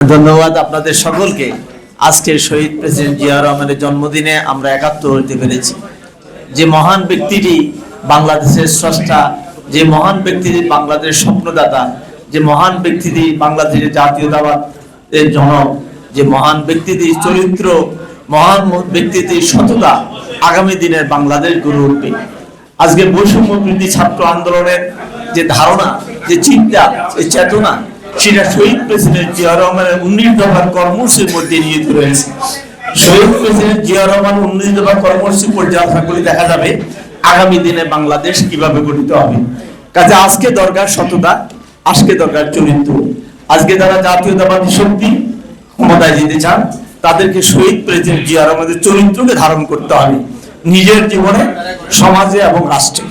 ধন্যবাদ আপনাদের সকলকে। আজকের শহীদ প্রেসিডেন্ট জিয়া রহমানের জন্মদিনে আমরা একাত্তর হইতে পেরেছি। যে মহান ব্যক্তিটি বাংলাদেশের স্রষ্টা, যে মহান ব্যক্তিটি বাংলাদেশের স্বপ্নদাতা, যে মহান ব্যক্তিটি বাংলাদেশের জাতীয়তাবাদের জনক, যে মহান ব্যক্তিটির চরিত্র, মহান ব্যক্তিটির সততা আগামী দিনের বাংলাদেশ গড়ে উঠবে। আজকে বৈষম্য বৃদ্ধি ছাত্র আন্দোলনের যে ধারণা, যে চিন্তা, যে চেতনা সেটা শহীদ প্রেসিডেন্ট জিয়া রহমানের উন্নীত দফার কর্মসূচির মধ্যে নিহিত রয়েছে। শহীদ প্রেসিডেন্ট জিয়া রহমান উন্নীত দফার কর্মসূচি পর্যালোচনা করে দেখা যাবে আগামী দিনে বাংলাদেশ কীভাবে গঠিত হবে। কাজে আজকে দরকার সততা, আজকে দরকার চরিত্র। আজকে যারা জাতীয়তাবাদী শক্তি ক্ষমতায় যেতে চান, তাদেরকে শহীদ প্রেসিডেন্ট জিয়া রহমানের চরিত্রকে ধারণ করতে হবে। নিজের জীবনে, সমাজে এবং রাষ্ট্রে।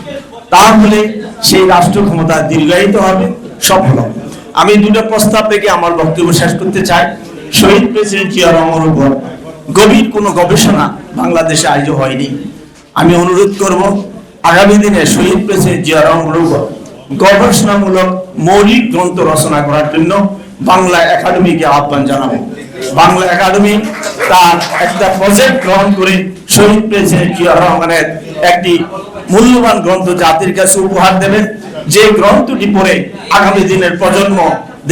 তাহলে সেই রাষ্ট্র ক্ষমতা দীর্ঘায়িত হবে, সফল হবে। আমি দুটো প্রস্তাব থেকে আমার বক্তব্য শেষ করতে চাই। শহীদ প্রেসিডেন্ট জিয়া রহমানের উপর গভীর কোনো গবেষণা বাংলাদেশে আয়োজন হয়নি। আমি অনুরোধ করব, আগামী দিনে শহীদ প্রেসিডেন্ট জিয়া রহমানের উপর গবেষণামূলক মৌলিক গ্রন্থ রচনা করার জন্য বাংলা একাডেমিকে আহ্বান জানাব। বাংলা একাডেমি তার একটা প্রজেক্ট গ্রহণ করে শহীদ প্রেসিডেন্ট জিয়া রহমানের একটি মূল্যবান গ্রন্থ জাতির কাছে উপহার দেবেন। যে গ্রন্থটি পড়ে আগামী দিনের প্রজন্ম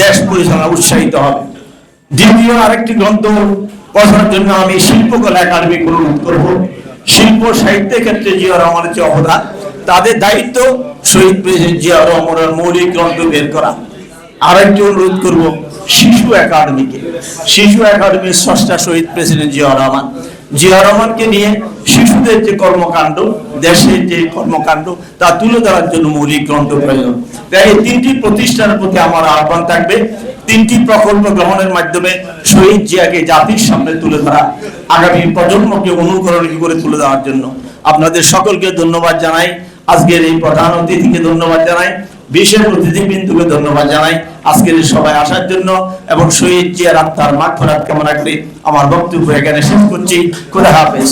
দেশ পরিচালনা উৎসাহিত হবে। দ্বিতীয় আরেকটি গ্রন্থ পড়ার জন্য আমি শিল্পকলা একাডেমি অনুরোধ করব। শিল্প সাহিত্যের ক্ষেত্রে জিয়া রহমানের যে অবদান, তাদের দায়িত্ব শহীদ প্রেসিডেন্ট জিয়া রহমানের মৌলিক গ্রন্থ বের করা। আরেকটি অনুরোধ করব শিশু একাডেমিকে। শিশু একাডেমির ষষ্ঠা শহীদ প্রেসিডেন্ট জিয়া রহমান। জিয়া রহমানকে নিয়ে শিশুদের যে কর্মকাণ্ড দেশের যে কর্মকাণ্ড, তা তুলে ধরার জন্য মৌলিক গ্রন্থ প্রয়োজন। তাই এই তিনটি প্রতিষ্ঠানের প্রতি আমার আহ্বান থাকবে। তিনটি প্রকল্প গ্রহণের মাধ্যমে শহীদ জিয়াকে জাতির সামনে তুলে ধরা, আগামী প্রজন্মকে অনুকরণ করে তুলে দেওয়ার জন্য। আপনাদের সকলকে ধন্যবাদ জানাই। আজকের এই প্রধান অতিথিকে ধন্যবাদ জানাই। বিশেষ অতিথিবৃন্দুকে ধন্যবাদ জানাই আজকের সবাই আসার জন্য। এবং শহীদ জিয়ার আত্মার মাঠ কামনা করে আমার বক্তব্য এখানে শেষ করছি। খুদা হাফেজ।